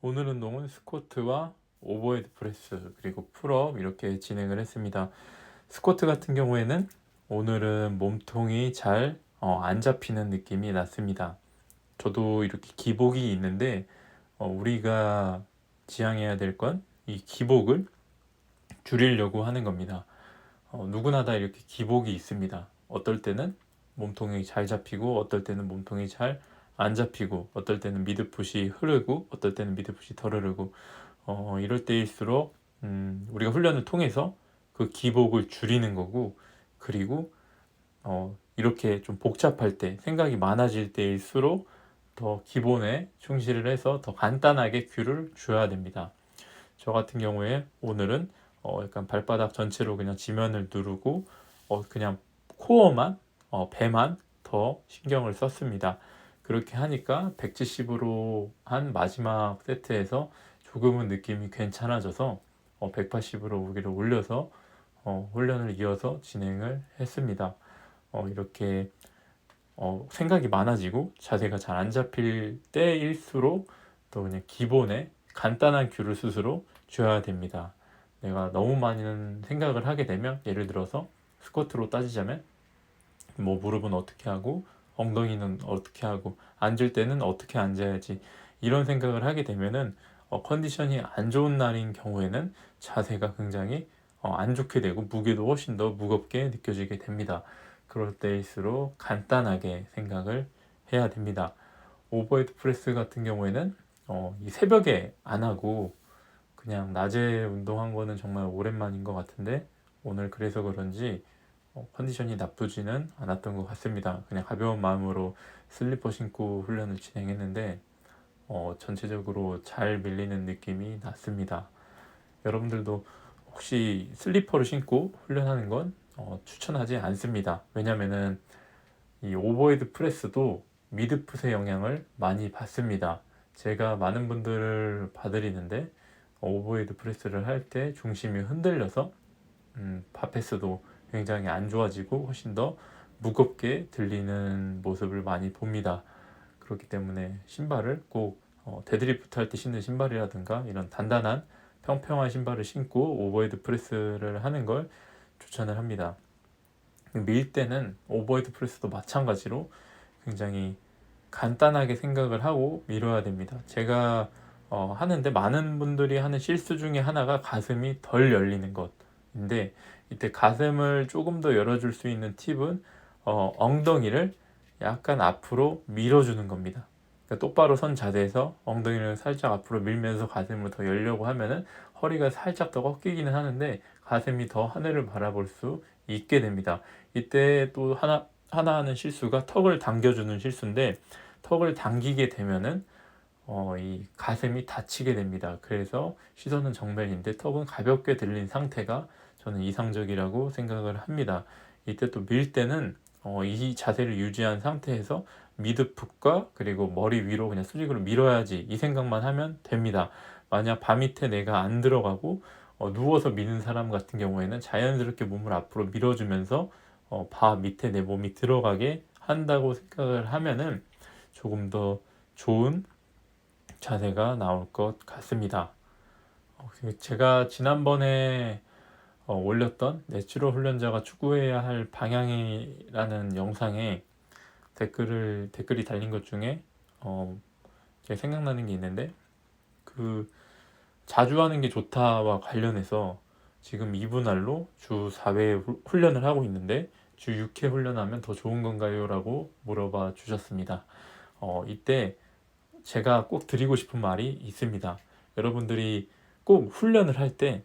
오늘 운동은 스쿼트와 오버헤드 프레스 그리고 풀업 이렇게 진행을 했습니다. 스쿼트 같은 경우에는 오늘은 몸통이 잘안 잡히는 느낌이 났습니다. 저도 이렇게 기복이 있는데 어, 우리가 지향해야 될 건 이 기복을 줄이려고 하는 겁니다. 어, 누구나 다 이렇게 기복이 있습니다. 어떨 때는 몸통이 잘 잡히고 어떨 때는 몸통이 잘 안 잡히고 어떨 때는 미드풋이 흐르고 어떨 때는 미드풋이 덜 흐르고 어, 이럴 때일수록 음, 우리가 훈련을 통해서 그 기복을 줄이는 거고 그리고 어, 이렇게 좀 복잡할 때 생각이 많아질 때일수록 더 기본에 충실을 해서 더 간단하게 큐를 줘야 됩니다. 저 같은 경우에 오늘은 어, 약간 발바닥 전체로 그냥 지면을 누르고 어, 그냥 코어만 어, 배만 더 신경을 썼습니다. 그렇게 하니까 170으로 한 마지막 세트에서 조금은 느낌이 괜찮아져서 어, 180으로 무게를 올려서 어, 훈련을 이어서 진행을 했습니다. 어, 이렇게 어, 생각이 많아지고 자세가 잘 안 잡힐 때일수록 또 그냥 기본에 간단한 큐를 스스로 줘야 됩니다. 내가 너무 많은 생각을 하게 되면 예를 들어서 스쿼트로 따지자면 뭐 무릎은 어떻게 하고 엉덩이는 어떻게 하고 앉을 때는 어떻게 앉아야지 이런 생각을 하게 되면은 어, 컨디션이 안 좋은 날인 경우에는 자세가 굉장히 어, 안 좋게 되고 무게도 훨씬 더 무겁게 느껴지게 됩니다. 그럴 때일수록 간단하게 생각을 해야 됩니다. 오버헤드 프레스 같은 경우에는 어, 이 새벽에 안 하고 그냥 낮에 운동한 거는 정말 오랜만인 것 같은데 오늘 그래서 그런지 어, 컨디션이 나쁘지는 않았던 것 같습니다. 그냥 가벼운 마음으로 슬리퍼 신고 훈련을 진행했는데 어, 전체적으로 잘 밀리는 느낌이 났습니다. 여러분들도 혹시 슬리퍼를 신고 훈련하는 건 어, 추천하지 않습니다. 왜냐면은 이 오버헤드 프레스도 미드풋의 영향을 많이 받습니다. 제가 많은 분들을 봐드리는데 오버헤드 프레스를 할 때 중심이 흔들려서 음, 바페스도 굉장히 안 좋아지고 훨씬 더 무겁게 들리는 모습을 많이 봅니다. 그렇기 때문에 신발을 꼭 어, 데드리프트 할 때 신는 신발이라든가 이런 단단한 평평한 신발을 신고 오버헤드 프레스를 하는 걸 추천을 합니다. 밀 때는 오버헤드 프레스도 마찬가지로 굉장히 간단하게 생각을 하고 밀어야 됩니다. 제가 어, 하는데 많은 분들이 하는 실수 중에 하나가 가슴이 덜 열리는 것 인데 이때 가슴을 조금 더 열어줄 수 있는 팁은 어, 엉덩이를 약간 앞으로 밀어주는 겁니다. 그러니까 똑바로 선 자세에서 엉덩이를 살짝 앞으로 밀면서 가슴을 더 열려고 하면은 허리가 살짝 더 꺾이기는 하는데 가슴이 더 하늘을 바라볼 수 있게 됩니다. 이때 또 하나 하나 하는 실수가 턱을 당겨주는 실수인데 턱을 당기게 되면은 어, 이 가슴이 다치게 됩니다. 그래서 시선은 정면인데 턱은 가볍게 들린 상태가 저는 이상적이라고 생각을 합니다. 이때 또 밀 때는 어, 이 자세를 유지한 상태에서 미드풋과 그리고 머리 위로 그냥 수직으로 밀어야지 이 생각만 하면 됩니다. 만약 바 밑에 내가 안 들어가고 어, 누워서 미는 사람 같은 경우에는 자연스럽게 몸을 앞으로 밀어주면서 어, 바 밑에 내 몸이 들어가게 한다고 생각을 하면은 조금 더 좋은 자세가 나올 것 같습니다. 어, 제가 지난번에 어, 올렸던 내추럴 훈련자가 추구해야 할 방향이라는 영상에 댓글을 댓글이 달린 것 중에 어, 제 생각나는 게 있는데 그 자주 하는 게 좋다와 관련해서 지금 2분할로 주 4회 훈련을 하고 있는데 주 6회 훈련하면 더 좋은 건가요? 라고 물어봐 주셨습니다. 어, 이때 제가 꼭 드리고 싶은 말이 있습니다. 여러분들이 꼭 훈련을 할 때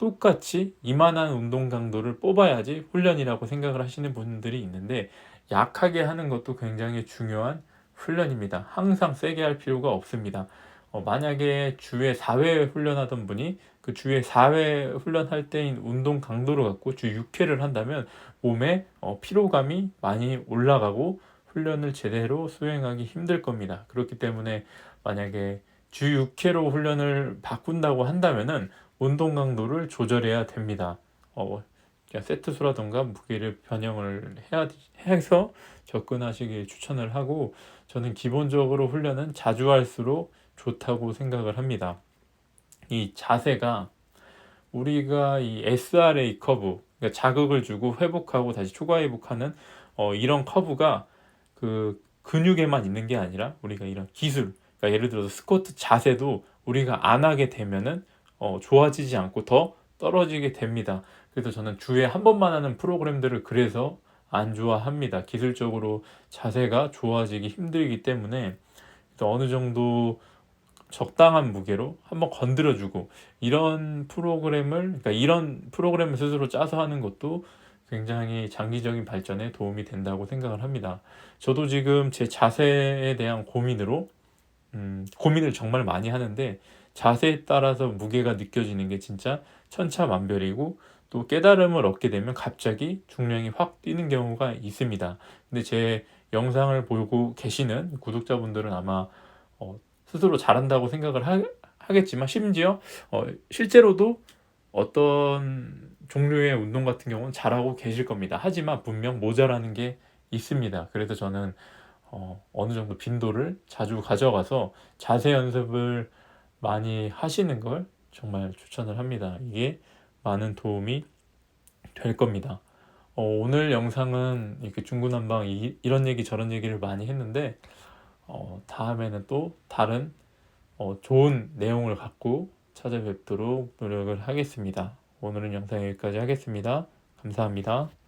똑같이 이만한 운동 강도를 뽑아야지 훈련이라고 생각을 하시는 분들이 있는데 약하게 하는 것도 굉장히 중요한 훈련입니다. 항상 세게 할 필요가 없습니다. 어, 만약에 주에 4회 훈련하던 분이 그 주에 4회 훈련할 때인 운동 강도를 갖고 주 6회를 한다면 몸에 어, 피로감이 많이 올라가고 훈련을 제대로 수행하기 힘들 겁니다. 그렇기 때문에 만약에 주 6회로 훈련을 바꾼다고 한다면은 운동 강도를 조절해야 됩니다. 어, 세트 수라던가 무게를 변형을 해야 해서 접근하시길 추천을 하고 저는 기본적으로 훈련은 자주 할수록 좋다고 생각을 합니다. 이 자세가 우리가 이 SRA 커브, 그러니까 자극을 주고 회복하고 다시 초과 회복하는 어, 이런 커브가 그 근육에만 있는 게 아니라 우리가 이런 기술, 그러니까 예를 들어서 스쿼트 자세도 우리가 안 하게 되면은 어, 좋아지지 않고 더 떨어지게 됩니다. 그래서 저는 주에 한 번만 하는 프로그램들을 그래서 안 좋아합니다. 기술적으로 자세가 좋아지기 힘들기 때문에 또 어느 정도 적당한 무게로 한번 건드려주고 이런 프로그램을 그러니까 이런 프로그램을 스스로 짜서 하는 것도 굉장히 장기적인 발전에 도움이 된다고 생각을 합니다. 저도 지금 제 자세에 대한 고민으로 음, 고민을 정말 많이 하는데 자세에 따라서 무게가 느껴지는 게 진짜 천차만별이고 또 깨달음을 얻게 되면 갑자기 중량이 확 뛰는 경우가 있습니다. 근데 제 영상을 보고 계시는 구독자분들은 아마 어, 스스로 잘한다고 생각을 하, 하겠지만 심지어 어, 실제로도 어떤 종류의 운동 같은 경우는 잘하고 계실 겁니다. 하지만 분명 모자라는 게 있습니다. 그래서 저는 어, 어느 정도 빈도를 자주 가져가서 자세 연습을 많이 하시는 걸 정말 추천을 합니다. 이게 많은 도움이 될 겁니다. 어, 오늘 영상은 이렇게 중구난방 이, 이런 얘기 저런 얘기를 많이 했는데 어, 다음에는 또 다른 어, 좋은 내용을 갖고 찾아뵙도록 노력을 하겠습니다. 오늘은 영상 여기까지 하겠습니다. 감사합니다.